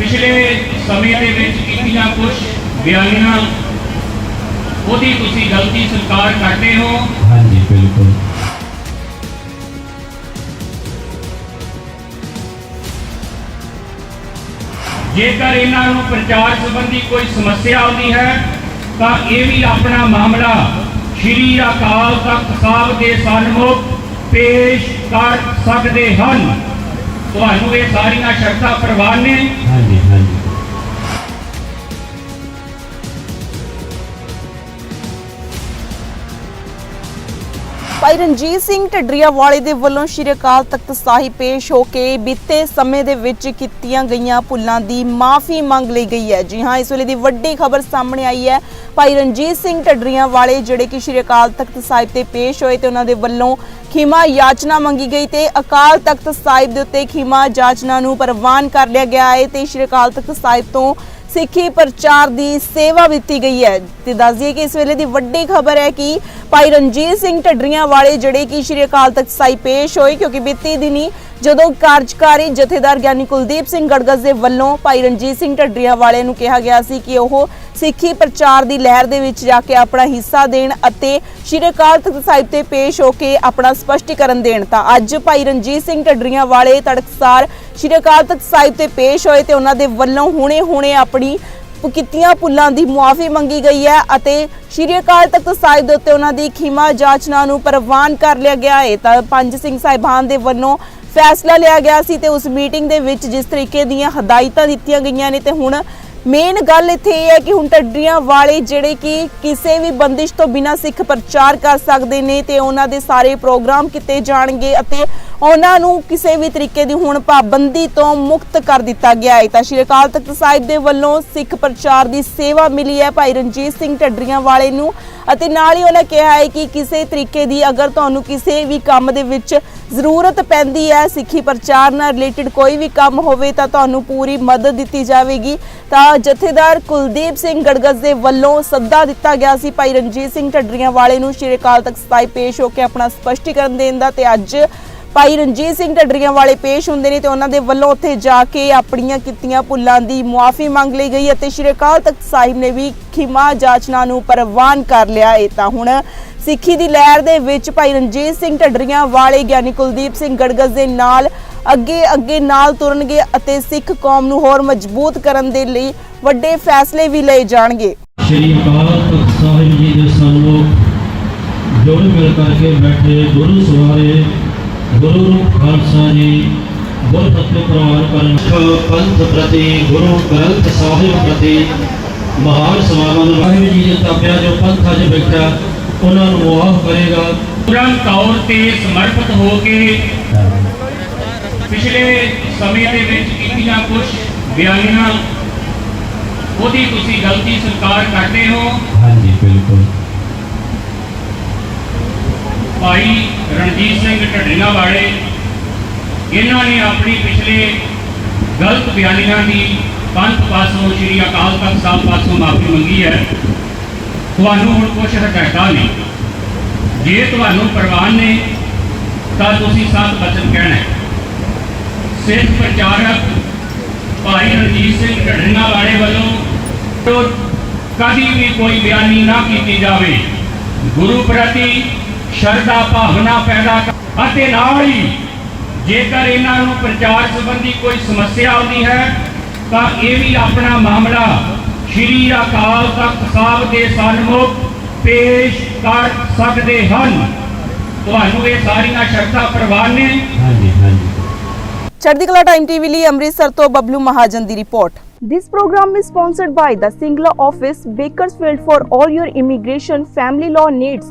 ਪਿਛਲੇ ਸਮੇਂ ਦੇ ਵਿੱਚ ਕੀਤੀਆਂ ਕੁਝ ਬਿਆਨੀਆਂ ਉਹਦੀ ਤੁਸੀਂ ਗਲਤੀ ਸਵੀਕਾਰ ਕਰਦੇ ਹੋ। ਹਾਂਜੀ ਬਿਲਕੁਲ। ਜੇਕਰ ਇਹਨਾਂ ਨੂੰ ਪ੍ਰਚਾਰ ਸੰਬੰਧੀ ਕੋਈ ਸਮੱਸਿਆ ਆਉਂਦੀ ਹੈ ਤਾਂ ਇਹ ਵੀ ਆਪਣਾ ਮਾਮਲਾ ਸ਼੍ਰੀ ਅਕਾਲ ਤਖਤ ਸਾਹਿਬ ਦੇ ਸਨਮੁਖ ਪੇਸ਼ ਕਰ ਸਕਦੇ ਹਨ। ਤੁਹਾਨੂੰ ਇਹ ਸਾਰੀਆਂ ਸ਼ਰਤਾਂ ਪ੍ਰਵਾਨ ਨੇ। ਹਾਂਜੀ ਹਾਂਜੀ। ਭਾਈ ਰਣਜੀਤ ਸਿੰਘ ਢੱਡਰੀਆ ਵਾਲੇ ਦੇ ਵੱਲੋਂ ਸ਼੍ਰੀ ਅਕਾਲ ਤਖਤ ਸਾਹਿਬ ਪੇਸ਼ ਹੋ ਕੇ ਬੀਤੇ ਸਮੇਂ ਦੇ ਵਿੱਚ ਕੀਤੀਆਂ ਗਈਆਂ ਭੁੱਲਾਂ ਦੀ ਮਾਫੀ ਮੰਗ ਲਈ ਗਈ ਹੈ। ਜੀ ਹਾਂ ਇਸ ਵੇਲੇ ਦੀ ਵੱਡੀ ਖਬਰ ਸਾਹਮਣੇ ਆਈ ਹੈ। ਭਾਈ ਰਣਜੀਤ ਸਿੰਘ ਢੱਡਰੀਆਂ ਵਾਲੇ ਜਿਹੜੇ ਕਿ ਸ਼੍ਰੀ ਅਕਾਲ ਤਖਤ ਸਾਹਿਬ ਤੇ ਪੇਸ਼ ਹੋਏ ਤੇ ਉਹਨਾਂ ਦੇ ਵੱਲੋਂ ਖਿਮਾ ਯਾਚਨਾ ਮੰਗੀ ਗਈ ਤੇ ਅਕਾਲ ਤਖਤ ਸਾਹਿਬ ਦੇ ਉੱਤੇ ਖਿਮਾ ਯਾਚਨਾ ਨੂੰ ਪ੍ਰਵਾਨ ਕਰ ਲਿਆ ਗਿਆ ਹੈ ਤੇ ਸ਼੍ਰੀ ਅਕਾਲ ਤਖਤ ਸਾਹਿਬ ਤੋਂ ਸਿੱਖੀ ਪ੍ਰਚਾਰ ਦੀ ਸੇਵਾ ਦਿੱਤੀ ਗਈ ਹੈ। ਤੇ ਦੱਸ ਦਈਏ ਕਿ ਇਸ ਵੇਲੇ ਦੀ ਵੱਡੀ ਖਬਰ ਹੈ ਕਿ ਭਾਈ ਰਣਜੀਤ ਸਿੰਘ ਢੱਡਰੀਆਂ ਵਾਲੇ ਜਿਹੜੇ ਕਿ ਸ਼੍ਰੀ ਅਕਾਲ ਤਖਤ ਸਾਹਿਬ ਪੇਸ਼ ਹੋਏ, ਕਿਉਂਕਿ ਬੀਤੀ ਦਿਨੀ ਜਦੋਂ ਕਾਰਜਕਾਰੀ ਜਥੇਦਾਰ ਗਿਆਨੀ ਕੁਲਦੀਪ ਸਿੰਘ ਗੜਗੜ ਦੇ ਵੱਲੋਂ ਭਾਈ ਰਣਜੀਤ ਸਿੰਘ ਢੱਡਰੀਆਂ ਵਾਲੇ ਨੂੰ ਕਿਹਾ ਗਿਆ ਸੀ ਕਿ ਉਹ ਸਿੱਖੀ ਪ੍ਰਚਾਰ ਦੀ ਲਹਿਰ ਦੇ ਵਿੱਚ ਜਾ ਕੇ ਆਪਣਾ ਹਿੱਸਾ ਦੇਣ ਅਤੇ ਸ਼੍ਰੀ ਅਕਾਲ ਤਖਤ ਸਾਹਿਬ ਤੇ ਪੇਸ਼ ਹੋ ਕੇ ਆਪਣਾ ਸਪਸ਼ਟੀਕਰਨ ਦੇਣ ਤਾਂ ਅੱਜ ਭਾਈ ਰਣਜੀਤ ਸਿੰਘ ਢੱਡਰੀਆਂ ਵਾਲੇ ਤੜਕਸਾਰ ਸ਼੍ਰੀ ਅਕਾਲ ਤਖਤ ਸਾਹਿਬ ਤੇ ਪੇਸ਼ ਹੋਏ ਤੇ ਉਹਨਾਂ ਦੇ ਵੱਲੋਂ ਹੁਣੇ-ਹੁਣੇ ਆਪਣੀ ਕੀਤੀਆਂ ਭੁੱਲਾਂ ਦੀ ਮੁਆਫੀ ਮੰਗੀ ਗਈ ਹੈ ਅਤੇ ਸ਼੍ਰੀ ਅਕਾਲ ਤਖਤ ਸਾਹਿਬ ਦੇ ਉੱਤੇ ਉਹਨਾਂ ਦੀ ਖਿਮਾ ਜਾਚਨਾ ਨੂੰ ਪ੍ਰਵਾਨ ਕਰ ਲਿਆ ਗਿਆ ਹੈ। ਤਾਂ ਪੰਜ ਸਿੰਘ ਸਾਹਿਬਾਨ ਦੇ ਵੱਲੋਂ ਫੈਸਲਾ ਲਿਆ ਗਿਆ ਸੀ ਤੇ ਉਸ ਮੀਟਿੰਗ ਦੇ ਵਿੱਚ ਜਿਸ ਤਰੀਕੇ ਦੀਆਂ ਹਦਾਇਤਾਂ ਦਿੱਤੀਆਂ ਗਈਆਂ ਨੇ ਤੇ ਹੁਣ ਮੇਨ ਗੱਲ ਇੱਥੇ ਇਹ ਹੈ ਕਿ ਹੁਣ ਟੱਡੀਆਂ ਵਾਲੇ ਜਿਹੜੇ ਕਿ ਕਿਸੇ ਵੀ ਬੰਦਿਸ਼ ਤੋਂ ਬਿਨਾਂ ਸਿੱਖ ਪ੍ਰਚਾਰ ਕਰ ਸਕਦੇ ਨੇ ਤੇ ਉਹਨਾਂ ਦੇ ਸਾਰੇ ਪ੍ਰੋਗਰਾਮ ਕੀਤੇ ਜਾਣਗੇ ਅਤੇ ਉਹਨਾਂ ਨੂੰ ਕਿਸੇ ਵੀ ਤਰੀਕੇ ਦੀ ਹੁਣ ਪਾਬੰਦੀ ਤੋਂ ਮੁਕਤ ਕਰ ਦਿੱਤਾ ਗਿਆ ਹੈ। ਤਾਂ ਸ਼੍ਰੀ ਅਕਾਲ ਤਖਤ ਸਾਹਿਬ ਦੇ ਵੱਲੋਂ ਸਿੱਖ ਪ੍ਰਚਾਰ ਦੀ ਸੇਵਾ ਮਿਲੀ ਹੈ। ਭਾਈ ਰਣਜੀਤ ਸਿੰਘ ਢੱਡਰੀਆਂ ਵਾਲੇ ਨੂੰ ਅਤੇ ਨਾਲ ਹੀ ਉਹਨਾਂ ਕਿਹਾ ਹੈ ਕਿ ਕਿਸੇ ਤਰੀਕੇ ਦੀ ਅਗਰ ਤੁਹਾਨੂੰ ਕਿਸੇ ਵੀ ਕੰਮ ਦੇ ਵਿੱਚ ਜ਼ਰੂਰਤ ਪੈਂਦੀ ਹੈ, ਸਿੱਖੀ ਪ੍ਰਚਾਰ ਨਾਲ ਰਿਲੇਟਡ ਕੋਈ ਵੀ ਕੰਮ ਹੋਵੇ ਤਾਂ ਤੁਹਾਨੂੰ ਪੂਰੀ ਮਦਦ ਦਿੱਤੀ ਜਾਵੇਗੀ। ਤਾਂ ਜਥੇਦਾਰ ਕੁਲਦੀਪ ਸਿੰਘ ਗੜਗੜ ਦੇ ਵੱਲੋਂ ਸੱਦਾ ਦਿੱਤਾ ਗਿਆ ਸੀ। ਭਾਈ ਰਣਜੀਤ ਸਿੰਘ ਢੱਡਰੀਆਂ ਵਾਲੇ ਨੂੰ ਸ਼੍ਰੀ ਅਕਾਲ ਤਖਤ ਸਾਹਿਬ ਪੇਸ਼ ਹੋ ਕੇ ਆਪਣਾ ਸਪਸ਼ਟੀਕਰਨ ਦੇਣ ਦਾ ਤੇ ਅੱਜ ਭਾਈ ਰਣਜੀਤ ਸਿੰਘ ਢੱਡਰੀਆਂ ਵਾਲੇ ਪੇਸ਼ ਹੁੰਦੇ ਨੇ ਤੇ ਉਹਨਾਂ ਦੇ ਵੱਲੋਂ ਉੱਥੇ ਜਾ ਕੇ ਆਪਣੀਆਂ ਕੀਤੀਆਂ ਭੁੱਲਾਂ ਦੀ ਮੁਆਫੀ ਮੰਗ ਲਈ ਗਈ ਅਤੇ ਸ਼੍ਰੀ ਅਕਾਲ ਤਖਤ ਸਾਹਿਬ ਨੇ ਵੀ ਖਿਮਾ ਜਾਚਨਾ ਨੂੰ ਪ੍ਰਵਾਨ ਕਰ ਲਿਆ ਇਹ ਤਾਂ ਹੁਣ ਸਿੱਖੀ ਦੀ ਲਹਿਰ ਦੇ ਵਿੱਚ ਭਾਈ ਰਣਜੀਤ ਸਿੰਘ ਢੱਡਰੀਆਂ ਵਾਲੇ ਗਿਆਨੀ ਕੁਲਦੀਪ ਸਿੰਘ ਗੜਗੜ ਦੇ ਨਾਲ ਅੱਗੇ ਅੱਗੇ ਨਾਲ ਤੁਰਨਗੇ ਅਤੇ ਸਿੱਖ ਕੌਮ ਨੂੰ ਹੋਰ ਮਜ਼ਬੂਤ ਕਰਨ ਦੇ ਲਈ ਵੱਡੇ ਫੈਸਲੇ ਵੀ ਲਏ ਜਾਣਗੇ। ਸ਼੍ਰੀ ਅਕਾਲ ਤਖਤ ਸਾਹਿਬ ਜੀ ਦੇ ਸਨਮੁਖ ਜੁੜ ਮਿਲ ਕਰਕੇ ਬੈਠੇ ਗੁਰੂ ਸਵਾਰੇ ਗੁਰੂ ਖਾਲਸਾ ਜੀ ਗੁਰ ਫਤਿਹ ਪ੍ਰਵਾਨ ਕਰਨ। ਪੰਥ ਪ੍ਰਤੀ ਗੁਰੂ ਗ੍ਰੰਥ ਸਾਹਿਬ ਪ੍ਰਤੀ ਮਹਾਨ ਸਮਾਗਮ ਨੂੰ ਵਾਹਿਗੁਰੂ ਜੀ ਦੇ ਤਾਪਿਆ ਜੋ ਪੰਥ ਅੱਜ ਬੈਠਾ ਉਹਨਾਂ ਨੂੰ ਮੁਆਫ ਕਰੇਗਾ। ਪੂਰਨ ਤੌਰ ਤੇ ਸਮਰਪਿਤ ਹੋ ਕੇ ਪਿਛਲੇ ਸਮੇਂ ਦੇ ਵਿੱਚ ਕੀਤੀਆਂ ਕੁਝ ਬਿਆਨੀਆਂ ਉਹਦੀ ਤੁਸੀਂ ਗਲਤੀ ਸਵੀਕਾਰ ਕਰਦੇ ਹੋ। ਹਾਂਜੀ ਬਿਲਕੁਲ। ਭਾਈ ਰਣਜੀਤ ਸਿੰਘ ਢੱਡੀਆਂ ਵਾਲੇ ਇਹਨਾਂ ਨੇ ਆਪਣੀ ਪਿਛਲੇ ਗਲਤ ਬਿਆਨੀਆਂ ਦੀ ਪੰਥ ਪਾਸੋਂ, ਸ਼੍ਰੀ ਅਕਾਲ ਤਖਤ ਸਾਹਿਬ ਪਾਸੋਂ ਮਾਫੀ ਮੰਗੀ ਹੈ। ਤੁਹਾਨੂੰ ਹੁਣ ਕੁਝ ਹਟਾਇਆ ਨਹੀਂ ਜੇ ਤੁਹਾਨੂੰ ਪ੍ਰਵਾਨ ਨੇ, ਤਾਂ ਤੁਸੀਂ ਸਤ ਬਚਨ ਕਹਿਣਾ ਸਿੱਖ ਪ੍ਰਚਾਰਕ ਭਾਈ ਰਣਜੀਤ ਸਿੰਘ ਢੱਡੀਆਂ ਵਾਲੇ ਵੱਲੋਂ ਤੋਂ ਕਦੀ ਵੀ ਕੋਈ ਬਿਆਨੀ ਨਾ ਕੀਤੀ ਜਾਵੇ। ਗੁਰੂ ਪ੍ਰਤੀ ਸ਼ਰਧਾ ਭਾਵਨਾ ਪੈਦਾ ਕਰ- ਅਤੇ ਨਾਲ ਹੀ ਜੇਕਰ ਇਹਨਾਂ ਨੂੰ ਪ੍ਰਚਾਰ ਸੰਬੰਧੀ ਕੋਈ ਸਮੱਸਿਆ ਆਉਂਦੀ ਹੈ ਤਾਂ ਇਹ ਵੀ ਆਪਣਾ ਮਾਮਲਾ ਸ਼੍ਰੀ ਅਕਾਲ ਤਖਤ ਸਾਹਿਬ ਦੇ ਸਨਮੁਖ ਪੇਸ਼ ਕਰ ਸਕਦੇ ਹਨ। ਤੁਹਾਨੂੰ ਇਹ ਸਾਰੀਆਂ ਸ਼ਰਤਾਂ ਪ੍ਰਵਾਨ ਨੇ। ਹਾਂਜੀ ਹਾਂਜੀ। ਚੜ੍ਹਦੀ ਕਲਾ ਟਾਈਮ ਟੀਵੀ ਲਈ ਅੰਮ੍ਰਿਤਸਰ ਤੋਂ ਬਬਲੂ ਮਹਾਜਨ ਦੀ report. This program is sponsored by the Singla office, Bakersfield for all your immigration family law needs.